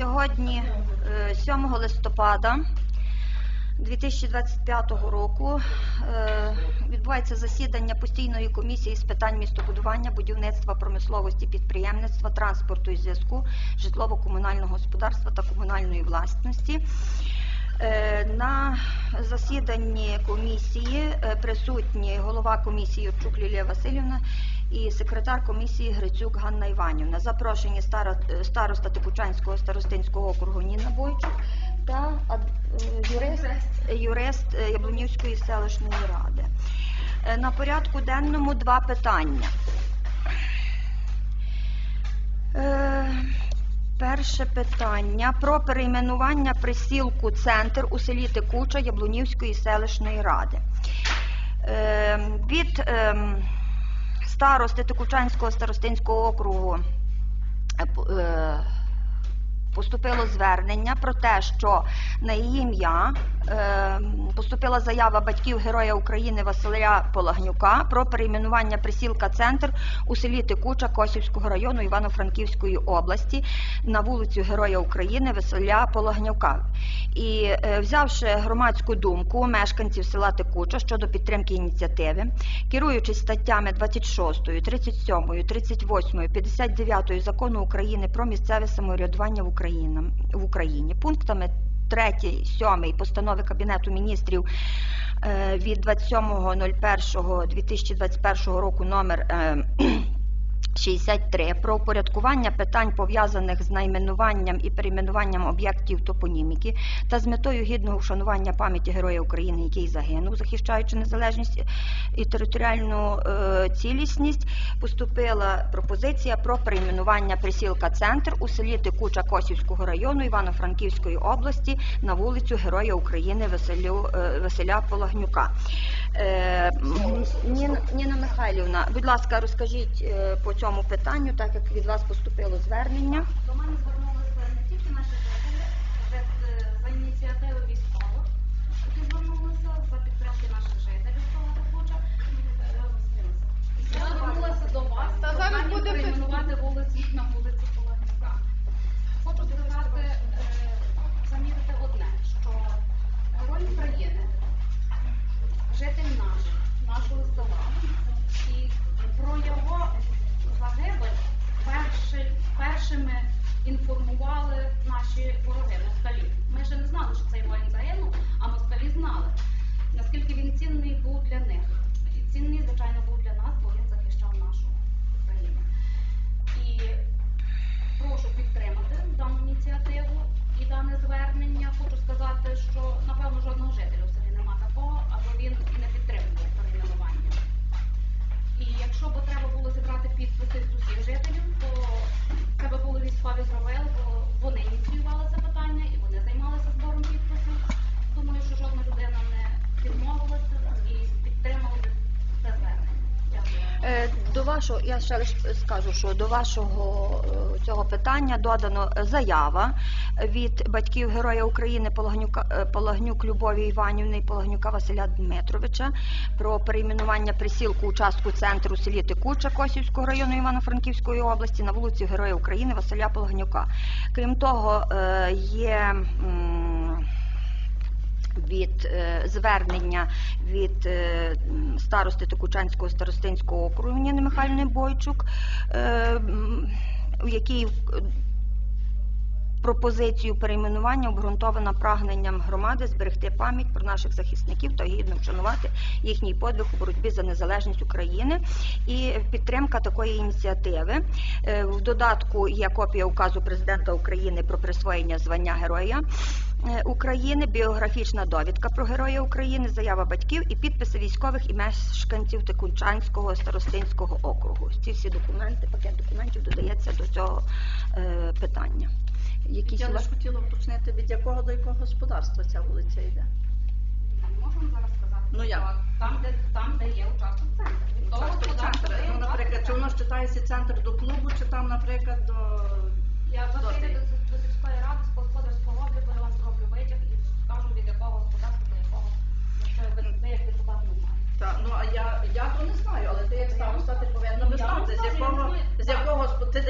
Сьогодні, е, 7 листопада 2025 року, е, відбувається засідання постійної комісії з питань містобудування, будівництва, промисловості, підприємництва, транспорту і зв'язку, житлово-комунального господарства та комунальної власності. Е, На засіданні комісії е, присутні голова комісії Юрчук Лілія Васильівна і секретар комісії Грицюк Ганна Іванівна. Запрошені е, староста Типучанського старостинського округу Ніна Бойчук та е, юрист, юрист е, Яблунівської селищної ради. На порядку денному два питання. Перше питання про перейменування присілку центр у селі Текуча Яблунівської селищної ради. Від ем, старости Текучанського старостинського округу е, е, поступило звернення про те, що на її ім'я поступила заява батьків Героя України Василя Полагнюка про перейменування присілка центр у селі Текуча Косівського району Івано-Франківської області на вулицю Героя України Василя Полагнюка. І е, взявши громадську думку мешканців села Текуча щодо підтримки ініціативи, керуючись статтями 26, 37, 38, 59 закону України про місцеве самоврядування в Україні, в Україні пунктами 3, 7 постанови Кабінету міністрів е, від 27.01.2021 року номер е, 63 про упорядкування питань пов'язаних з найменуванням і перейменуванням об'єктів топоніміки та з метою гідного вшанування пам'яті Героя України, який загинув, захищаючи незалежність і територіальну е, цілісність, поступила пропозиція про перейменування присілка центр у селі Текуча Косівського району Івано-Франківської області на вулицю Героя України Василю, е, Василя Полагнюка. Е, Ніна, Михайлівна, будь ласка, розкажіть е, по цьому питанню, так як від вас поступило звернення. До мене До вашого, я ще скажу, що до вашого е, цього питання додано заява від батьків Героя України Пологнюка, е, Пологнюк Любові Іванівни і Пологнюка Василя Дмитровича про перейменування присілку участку центру селі Текуча Косівського району Івано-Франківської області на вулиці Героя України Василя Пологнюка. Крім того, е, є від е, звернення від е, старости Токучанського старостинського округу Ніни Михайлівни Бойчук, е, у якій е, пропозицію перейменування обґрунтована прагненням громади зберегти пам'ять про наших захисників та гідно вшанувати їхній подвиг у боротьбі за незалежність України і підтримка такої ініціативи. Е, В додатку є копія указу президента України про присвоєння звання героя. е, України, біографічна довідка про Героя України, заява батьків і підписи військових і мешканців Тикунчанського старостинського округу. Ці всі документи, пакет документів додається до цього е, питання. Якісь Я у вас- лише хотіла уточнити, від якого до якого господарства ця вулиця йде. Не можемо зараз сказати. Ну, як? що Там, де, там, де є участок центру. Від того Участок господарства, центр. де є Ну, наприклад, участок чи воно ж читається центр до клубу, чи там, наприклад, до. Я завжди до, до сільської ради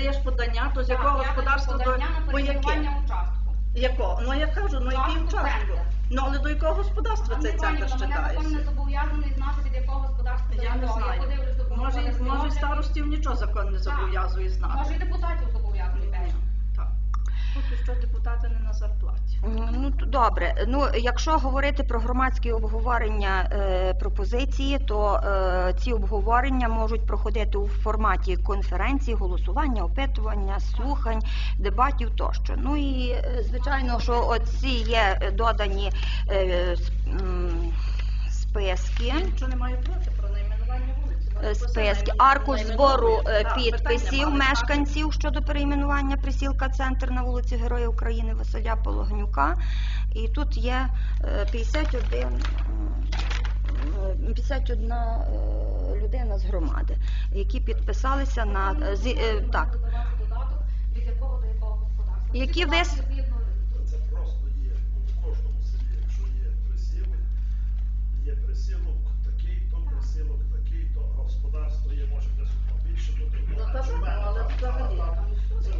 даєш подання, то з якого господарства до по яке. участку. Якого? Ну я кажу, ну який Власне, участок? центр. Ну але до якого господарства цей центр мене закон не зобов'язаний знати, від якого господарства Я не знаю. Може, Може, може старостів нічого закон не зобов'язує Може і депутатів зобов'язаний. Поки що депутати не на зарплаті. Ну т- добре. Ну якщо говорити про громадські обговорення е, пропозиції, то е, ці обговорення можуть проходити у форматі конференцій, голосування, опитування, слухань, дебатів тощо. Ну і е, звичайно, що оці є е, додані е, списки. Я нічого не проти про найменування вулиці. Може, Е, про це Списки, аркуш збору е, підписів мешканців щодо перейменування присілка центр на вулиці Героя України Василя Пологнюка. І тут є е, 51, е, 51 е, людина з громади, які підписалися на так. Від якого до якого господарства. Взагалі. Це,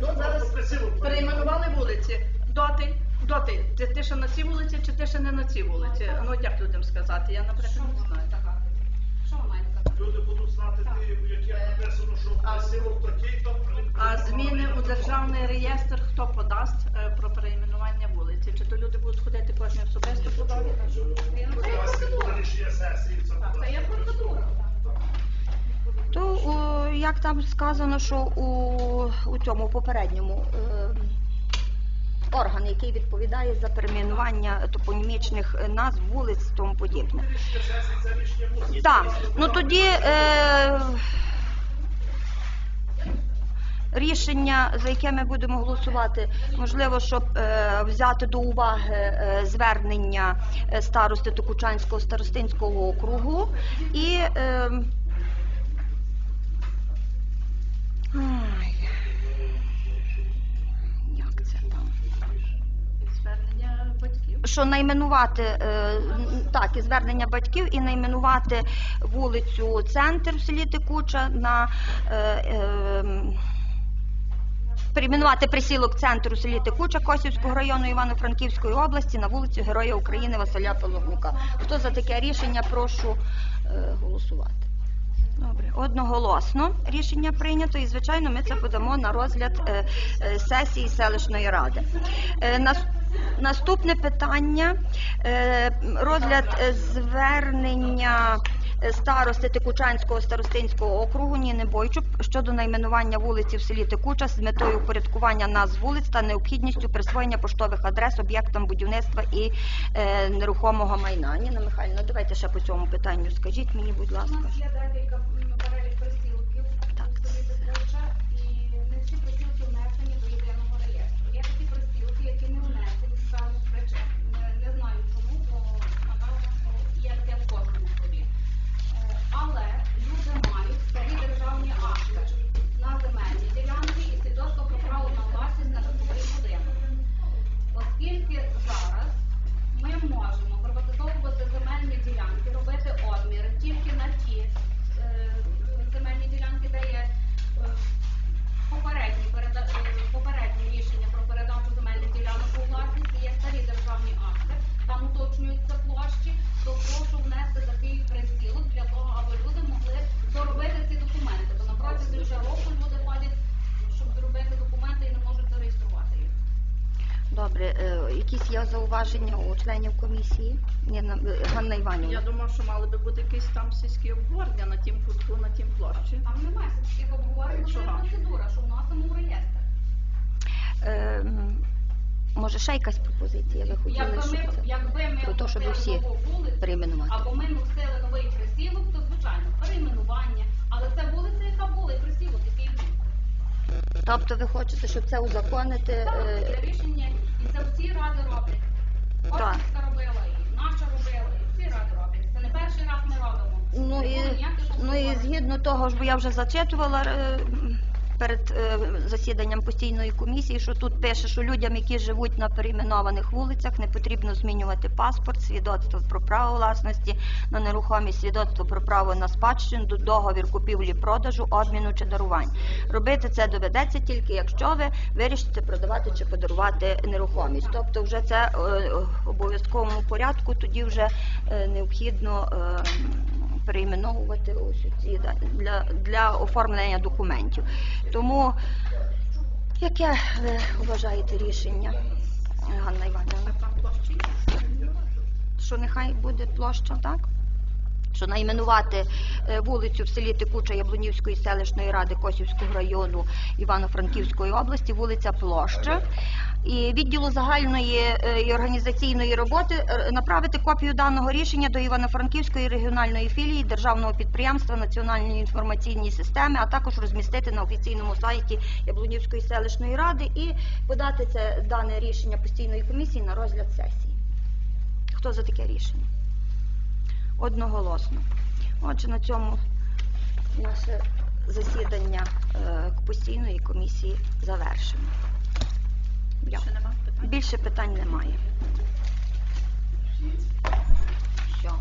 Ну, Ну, зараз перейменували вулиці. Доти, доти, ти, ти ще на цій вулиці чи ти ще не на цій вулиці? Ну як людям сказати? Я, наприклад, не знаю. Що ви маєте казати? Люди будуть знати, ти, яке написано, що присілок такий, то А зміни у державний реєстр хто подасть е, про перейменування вулиці? Чи то люди будуть ходити кожен особисто подати? Там сказано, що у, у цьому попередньому е, орган, який відповідає за перейменування топонімічних назв вулиць і тому подібне. Так, ну тоді е, рішення, за яке ми будемо голосувати, можливо, щоб е, взяти до уваги е, звернення е, старости Токучанського старостинського округу і. Е, ай, як це там? Звернення батьків. Що найменувати е, так, і звернення батьків, і найменувати вулицю Центр в селі Текуча на е, е, перейменувати присілок центру селі Текуча Косівського району Івано-Франківської області на вулицю Героя України Василя Пологнюка. Хто за таке рішення, прошу голосувати. Добре, одноголосно рішення прийнято, і звичайно, ми це подамо на розгляд сесії селищної ради. Нас- Наступне питання е, розгляд е, звернення е, старости Текучанського старостинського округу Ніни Бойчук щодо найменування вулиці в селі Текуча з метою упорядкування назв вулиць та необхідністю присвоєння поштових адрес об'єктам будівництва і нерухомого майна. Ніна Михайлівна, давайте ще по цьому питанню скажіть мені, будь ласка. Е, є зауваження у членів комісії? Ніна, е, Ганна Я Іванівна. думав, що мали би бути якісь там сільські обговорення на тім кутку, на тім площі. Там немає сільських обговорень, це є Чого? процедура, що вносимо у реєстр. Е, м, може, ще якась пропозиція? Ви хотіли, Якби щоб ми, це якби ми про те, щоб оголосили усі нову вулицю, перейменувати? або ми носили новий присілок, то звичайно, перейменування. Але це вулиця, яка була, і присілок, який був. Тобто ви хочете, щоб це узаконити? Так, е, таке рішення, це всі ради роблять. Так. Робила, і наша робила, і всі ради роблять. Це не перший раз ми робимо. Ну і, ніяких ну і згідно того ж, бо я вже зачитувала е, перед е, засіданням постійної комісії, що тут пише, що людям, які живуть на перейменованих вулицях, не потрібно змінювати паспорт, свідоцтво про право власності на нерухомість, свідоцтво про право на спадщину, договір купівлі-продажу, обміну чи дарувань. Робити це доведеться тільки, якщо ви вирішите продавати чи подарувати нерухомість. Тобто, вже це е, в обов'язковому порядку, тоді вже е, необхідно. Перейменовувати ось ці для, для оформлення документів. Тому яке ви вважаєте рішення, Ганна Іванівна? Що нехай буде площа, так? Що найменувати е, вулицю в селі Текуча Яблунівської селищної ради Косівського району Івано-Франківської області, вулиця Площа. І відділу загальної е, і організаційної роботи е, направити копію даного рішення до Івано-Франківської регіональної філії Державного підприємства Національної інформаційної системи, а також розмістити на офіційному сайті Яблунівської селищної ради і подати це дане рішення постійної комісії на розгляд сесії. Хто за таке рішення? одноголосно. Отже, на цьому наше засідання е, постійної комісії завершено. Більше питань немає. Що?